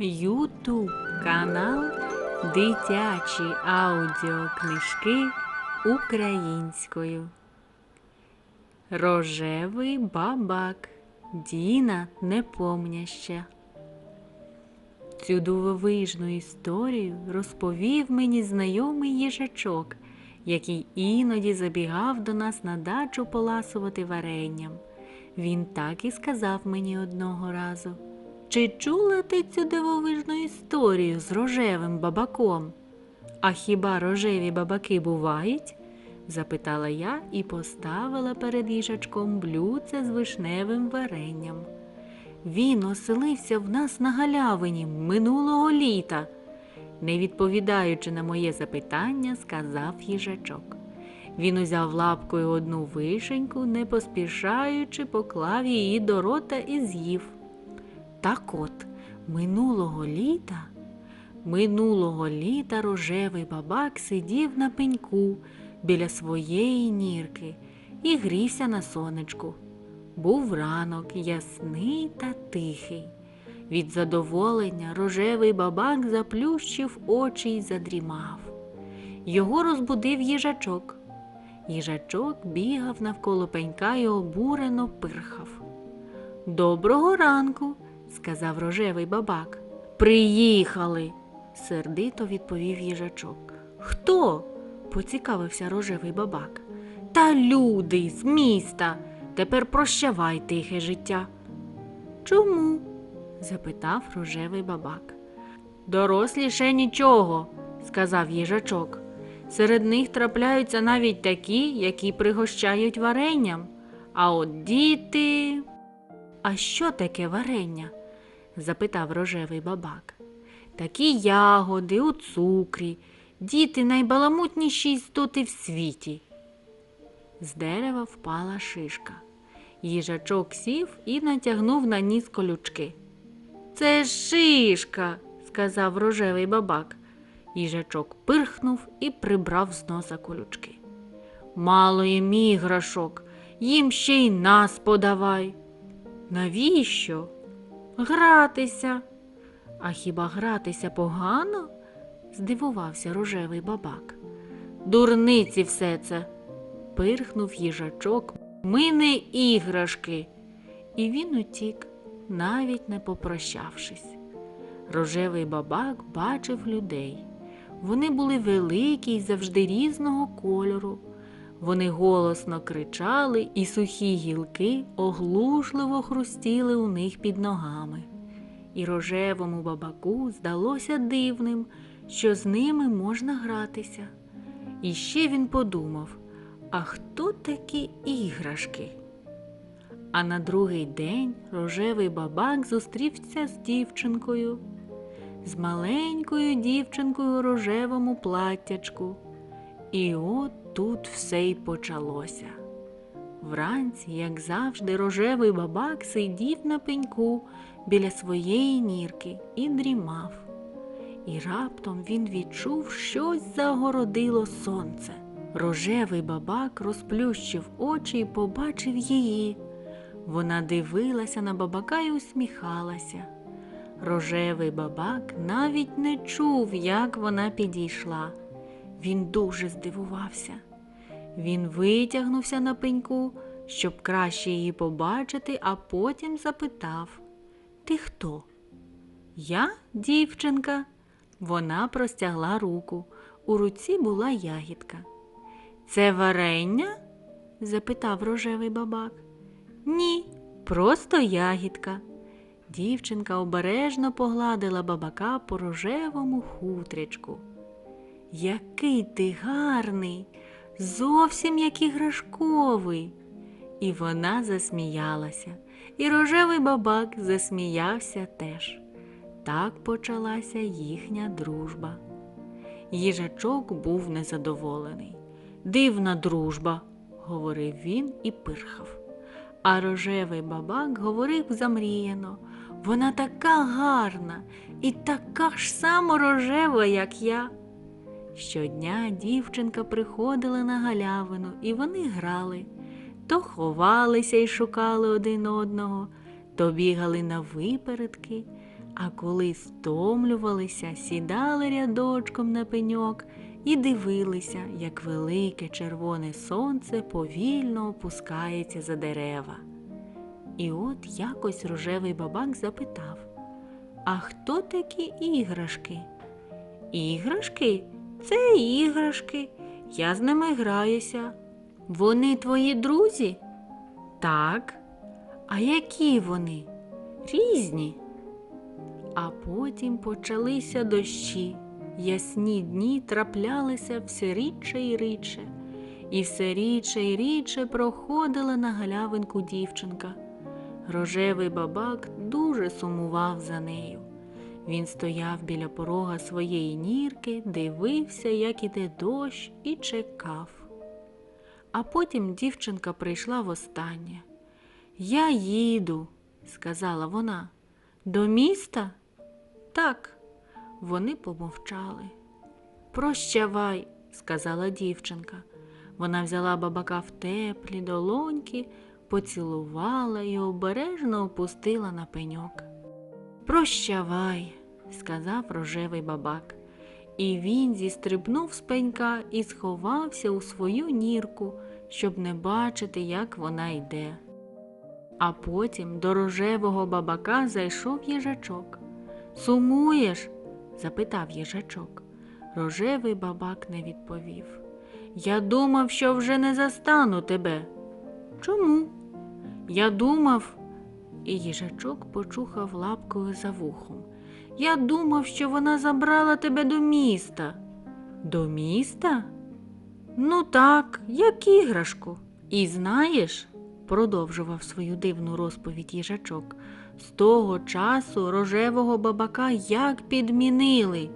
Ютуб канал Дитячі аудіокнижки українською. Рожевий бабак Діна непомняща. Цю дивовижну історію розповів мені знайомий їжачок, який іноді забігав до нас на дачу поласувати варенням. Він так і сказав мені одного разу. Чи чула ти цю дивовижну історію з рожевим бабаком? А хіба рожеві бабаки бувають? запитала я і поставила перед їжачком блюдце з вишневим варенням. Він оселився в нас на галявині минулого літа. Не відповідаючи на моє запитання, сказав їжачок. Він узяв лапкою одну вишеньку, не поспішаючи, поклав її до рота і з'їв. Так от, минулого літа, минулого літа рожевий бабак сидів на пеньку біля своєї нірки і грівся на сонечку. Був ранок ясний та тихий. Від задоволення рожевий бабак заплющив очі й задрімав. Його розбудив їжачок. Їжачок бігав навколо пенька і обурено пирхав. Доброго ранку, сказав рожевий бабак. Приїхали, сердито відповів їжачок. Хто? поцікавився рожевий бабак. Та люди з міста. Тепер прощавай тихе життя. Чому? запитав рожевий бабак. Дорослі ще нічого, сказав їжачок. Серед них трапляються навіть такі, які пригощають варенням. А от діти. А що таке варення? Запитав рожевий бабак. Такі ягоди у цукрі, діти найбаламутніші істоти в світі. З дерева впала шишка. Їжачок сів і натягнув на ніс колючки. Це шишка, сказав рожевий бабак. Їжачок пирхнув і прибрав з носа колючки. Мало їм іграшок, їм ще й нас подавай. Навіщо? Гратися. А хіба гратися погано? здивувався рожевий бабак. Дурниці все це. пирхнув їжачок. Ми не іграшки. І він утік, навіть не попрощавшись. Рожевий бабак бачив людей. Вони були великі й завжди різного кольору. Вони голосно кричали, і сухі гілки оглушливо хрустіли у них під ногами. І рожевому бабаку здалося дивним, що з ними можна гратися. І ще він подумав, а хто такі іграшки? А на другий день рожевий бабак зустрівся з дівчинкою, з маленькою дівчинкою у рожевому платтячку. І от тут все й почалося. Вранці, як завжди, рожевий бабак сидів на пеньку біля своєї нірки і дрімав. І раптом він відчув, щось загородило сонце. Рожевий бабак розплющив очі і побачив її. Вона дивилася на бабака і усміхалася. Рожевий бабак навіть не чув, як вона підійшла. Він дуже здивувався. Він витягнувся на пеньку, щоб краще її побачити, а потім запитав Ти хто? Я дівчинка. Вона простягла руку. У руці була ягідка. Це варення? запитав рожевий бабак. Ні, просто ягідка. Дівчинка обережно погладила бабака по рожевому хутрячку. Який ти гарний, зовсім як іграшковий. І вона засміялася, і рожевий бабак засміявся теж. Так почалася їхня дружба. Їжачок був незадоволений. Дивна дружба, говорив він і пирхав. А рожевий бабак говорив замріяно. Вона така гарна і така ж само рожева, як я. Щодня дівчинка приходила на галявину, і вони грали, то ховалися і шукали один одного, то бігали на випередки, А коли стомлювалися, сідали рядочком на пеньок і дивилися, як велике червоне сонце повільно опускається за дерева. І от якось рожевий бабак запитав: А хто такі іграшки? Іграшки? Це іграшки. Я з ними граюся. Вони твої друзі? Так. А які вони? Різні. А потім почалися дощі. Ясні дні траплялися все рідше і рідше, і все рідше і рідше проходила на галявинку дівчинка. Рожевий бабак дуже сумував за нею. Він стояв біля порога своєї нірки, дивився, як іде дощ, і чекав. А потім дівчинка прийшла востаннє. Я їду, сказала вона. До міста? Так. Вони помовчали. Прощавай, сказала дівчинка. Вона взяла бабака в теплі долоньки, поцілувала і обережно опустила на пеньок. Прощавай, сказав рожевий бабак. І він зістрибнув з пенька і сховався у свою нірку, щоб не бачити, як вона йде. А потім до рожевого бабака зайшов їжачок. Сумуєш? запитав їжачок. Рожевий бабак не відповів. Я думав, що вже не застану тебе. Чому? Я думав, і їжачок почухав лапкою за вухом. Я думав, що вона забрала тебе до міста. До міста? Ну так, як іграшку. І знаєш, продовжував свою дивну розповідь їжачок, з того часу рожевого бабака як підмінили.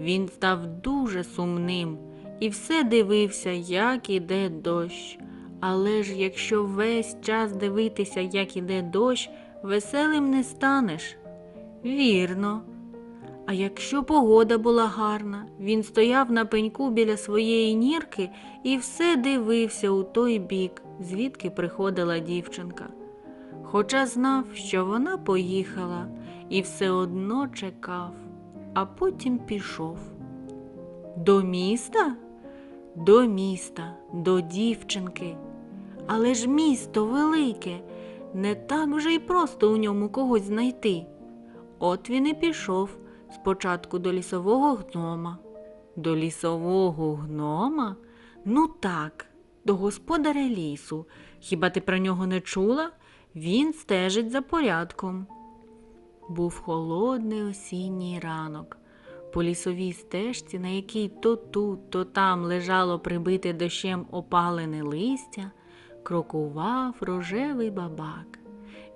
Він став дуже сумним і все дивився, як іде дощ. Але ж якщо весь час дивитися, як іде дощ, веселим не станеш. Вірно. А якщо погода була гарна, він стояв на пеньку біля своєї нірки і все дивився у той бік, звідки приходила дівчинка. Хоча знав, що вона поїхала і все одно чекав, а потім пішов. До міста? До міста, до дівчинки. Але ж місто велике, не так вже й просто у ньому когось знайти. От він і пішов спочатку до лісового гнома. До лісового гнома? Ну так, до господаря лісу. Хіба ти про нього не чула? Він стежить за порядком. Був холодний осінній ранок. По лісовій стежці, на якій то тут, то там лежало прибите дощем опалене листя, крокував рожевий бабак.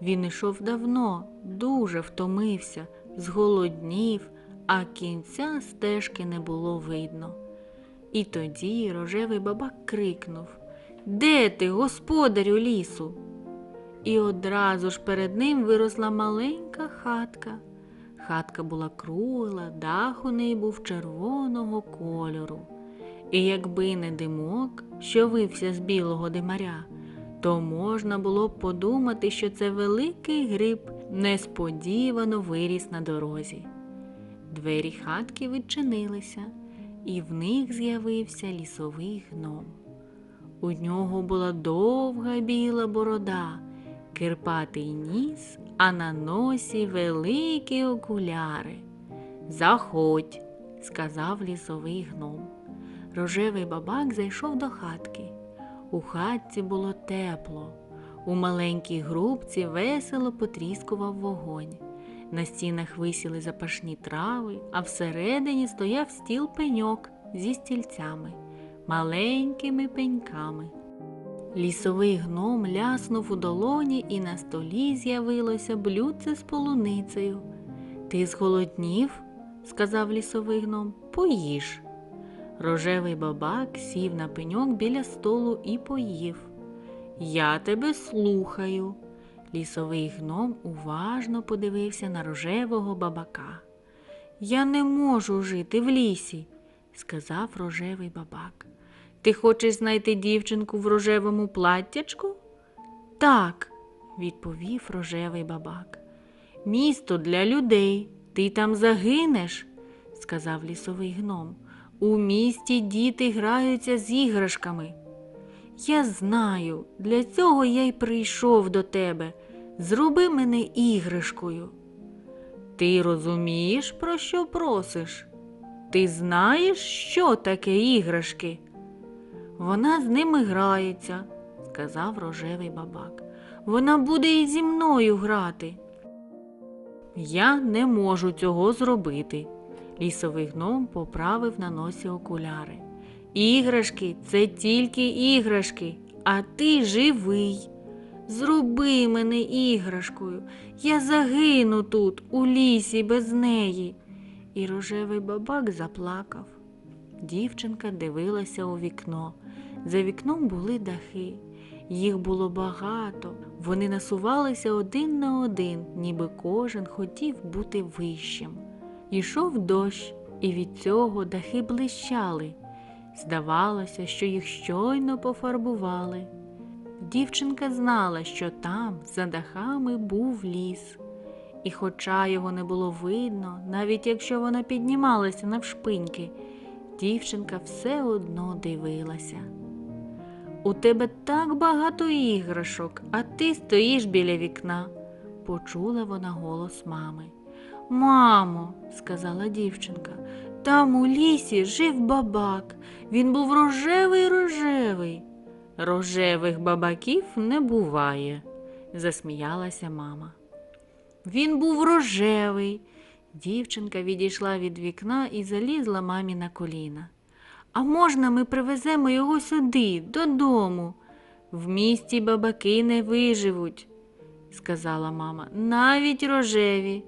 Він ішов давно, дуже втомився, зголоднів, а кінця стежки не було видно. І тоді рожевий бабак крикнув Де ти, господарю лісу? І одразу ж перед ним виросла маленька хатка. Хатка була кругла, дах у неї був червоного кольору. І якби не димок, що вився з білого димаря, то можна було б подумати, що це великий гриб несподівано виріс на дорозі. Двері хатки відчинилися, і в них з'явився лісовий гном. У нього була довга біла борода, кирпатий ніс, а на носі великі окуляри. Заходь, сказав лісовий гном. Рожевий бабак зайшов до хатки. У хатці було тепло. У маленькій грубці весело потріскував вогонь. На стінах висіли запашні трави, а всередині стояв стіл пеньок зі стільцями, маленькими пеньками. Лісовий гном ляснув у долоні, і на столі з'явилося блюдце з полуницею. Ти зголоднів? сказав лісовий гном. Поїж. Рожевий бабак сів на пеньок біля столу і поїв. Я тебе слухаю. Лісовий гном уважно подивився на рожевого бабака. Я не можу жити в лісі, сказав рожевий бабак. Ти хочеш знайти дівчинку в рожевому платтячку? Так, відповів рожевий бабак. Місто для людей, Ти там загинеш, сказав лісовий гном. У місті діти граються з іграшками. Я знаю, для цього я й прийшов до тебе. Зроби мене іграшкою. Ти розумієш, про що просиш? Ти знаєш, що таке іграшки? Вона з ними грається, сказав рожевий бабак. Вона буде і зі мною грати. Я не можу цього зробити. Лісовий гном поправив на носі окуляри. Іграшки це тільки іграшки, а ти живий. Зроби мене іграшкою. Я загину тут, у лісі без неї. І рожевий бабак заплакав. Дівчинка дивилася у вікно. За вікном були дахи. Їх було багато. Вони насувалися один на один, ніби кожен хотів бути вищим. Ішов дощ, і від цього дахи блищали. Здавалося, що їх щойно пофарбували. Дівчинка знала, що там, за дахами, був ліс. І хоча його не було видно, навіть якщо вона піднімалася навшпиньки, дівчинка все одно дивилася. У тебе так багато іграшок, а ти стоїш біля вікна, почула вона голос мами. Мамо, сказала дівчинка, там у лісі жив бабак. Він був рожевий рожевий. Рожевих бабаків не буває, засміялася мама. Він був рожевий. Дівчинка відійшла від вікна і залізла мамі на коліна. А можна ми привеземо його сюди, додому? В місті бабаки не виживуть, сказала мама, навіть рожеві.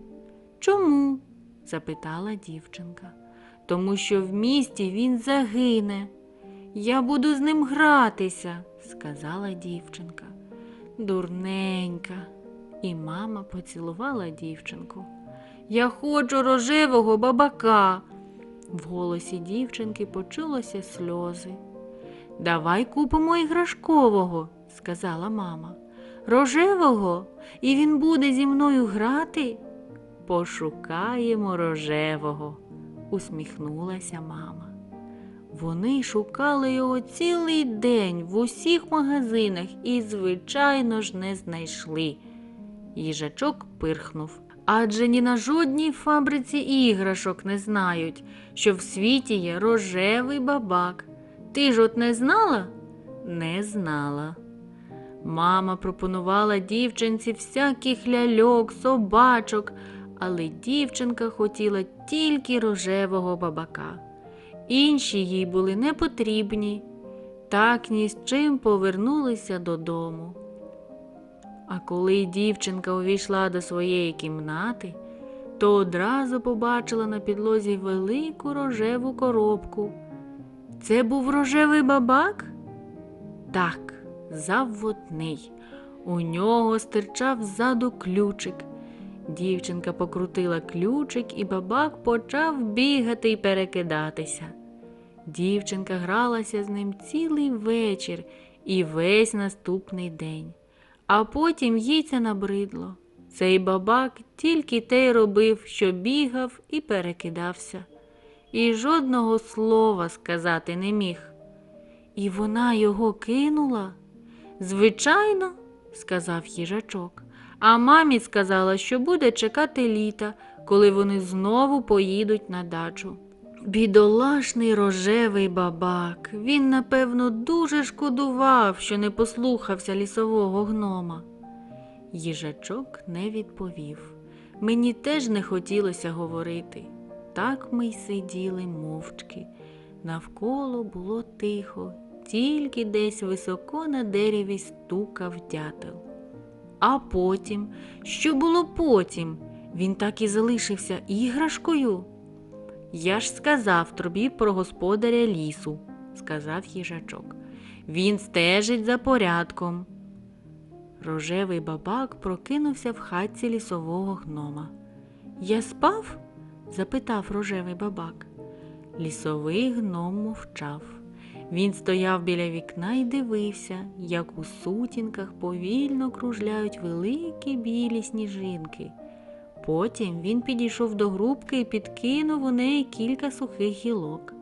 Чому? запитала дівчинка. Тому що в місті він загине. Я буду з ним гратися, сказала дівчинка. Дурненька. І мама поцілувала дівчинку. Я хочу рожевого бабака. В голосі дівчинки почулося сльози. Давай купимо іграшкового, сказала мама. Рожевого, і він буде зі мною грати. Пошукаємо рожевого, усміхнулася мама. Вони шукали його цілий день в усіх магазинах і, звичайно ж, не знайшли. Їжачок пирхнув. Адже ні на жодній фабриці іграшок не знають, що в світі є рожевий бабак. Ти ж от не знала? Не знала. Мама пропонувала дівчинці всяких ляльок, собачок, але дівчинка хотіла тільки рожевого бабака. Інші їй були не потрібні, так ні з чим повернулися додому. А коли дівчинка увійшла до своєї кімнати, то одразу побачила на підлозі велику рожеву коробку. Це був рожевий бабак? Так, заводний. У нього стирчав ззаду ключик. Дівчинка покрутила ключик, і бабак почав бігати й перекидатися. Дівчинка гралася з ним цілий вечір і весь наступний день. А потім їй це набридло. Цей бабак тільки те й робив, що бігав і перекидався, і жодного слова сказати не міг. І вона його кинула? Звичайно, сказав їжачок. А мамі сказала, що буде чекати літа, коли вони знову поїдуть на дачу. Бідолашний рожевий бабак. Він, напевно, дуже шкодував, що не послухався лісового гнома. Їжачок не відповів. Мені теж не хотілося говорити. Так ми й сиділи мовчки. Навколо було тихо, тільки десь високо на дереві стукав дятел. А потім, що було потім? Він так і залишився іграшкою. Я ж сказав тобі про господаря лісу, сказав їжачок. Він стежить за порядком. Рожевий бабак прокинувся в хатці лісового гнома. Я спав? запитав рожевий бабак. Лісовий гном мовчав. Він стояв біля вікна і дивився, як у сутінках повільно кружляють великі білі сніжинки. Потім він підійшов до грубки і підкинув у неї кілька сухих гілок.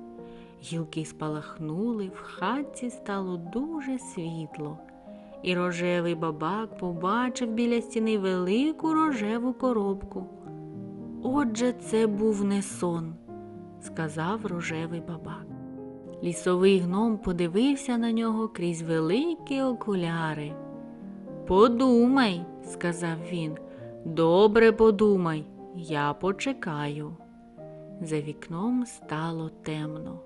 Гілки спалахнули, в хатці стало дуже світло, і рожевий бабак побачив біля стіни велику рожеву коробку. Отже, це був не сон, сказав рожевий бабак. Лісовий гном подивився на нього крізь великі окуляри. Подумай, сказав він, добре подумай, я почекаю. За вікном стало темно.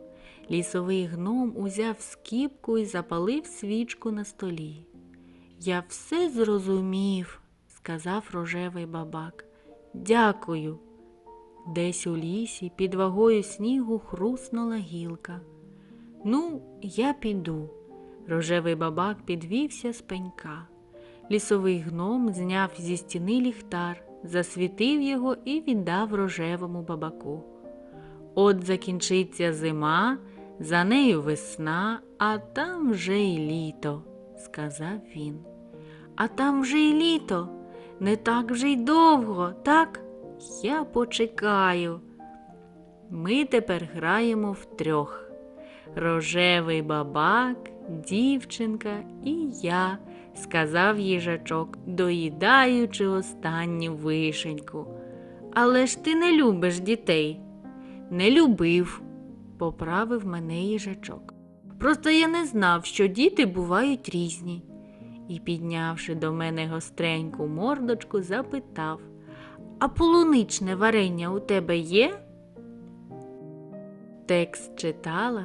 Лісовий гном узяв скіпку і запалив свічку на столі. Я все зрозумів, сказав рожевий бабак. Дякую. Десь у лісі під вагою снігу хруснула гілка. Ну, я піду. Рожевий бабак підвівся з пенька. Лісовий гном зняв зі стіни ліхтар, засвітив його і віддав рожевому бабаку. От закінчиться зима, за нею весна, а там вже й літо, сказав він. А там вже й літо, не так вже й довго, так? Я почекаю. Ми тепер граємо втрьох. Рожевий бабак, дівчинка і я, сказав їжачок, доїдаючи останню вишеньку. Але ж ти не любиш дітей. Не любив, поправив мене їжачок. Просто я не знав, що діти бувають різні. І, піднявши до мене гостреньку мордочку, запитав А полуничне варення у тебе є? Текст читала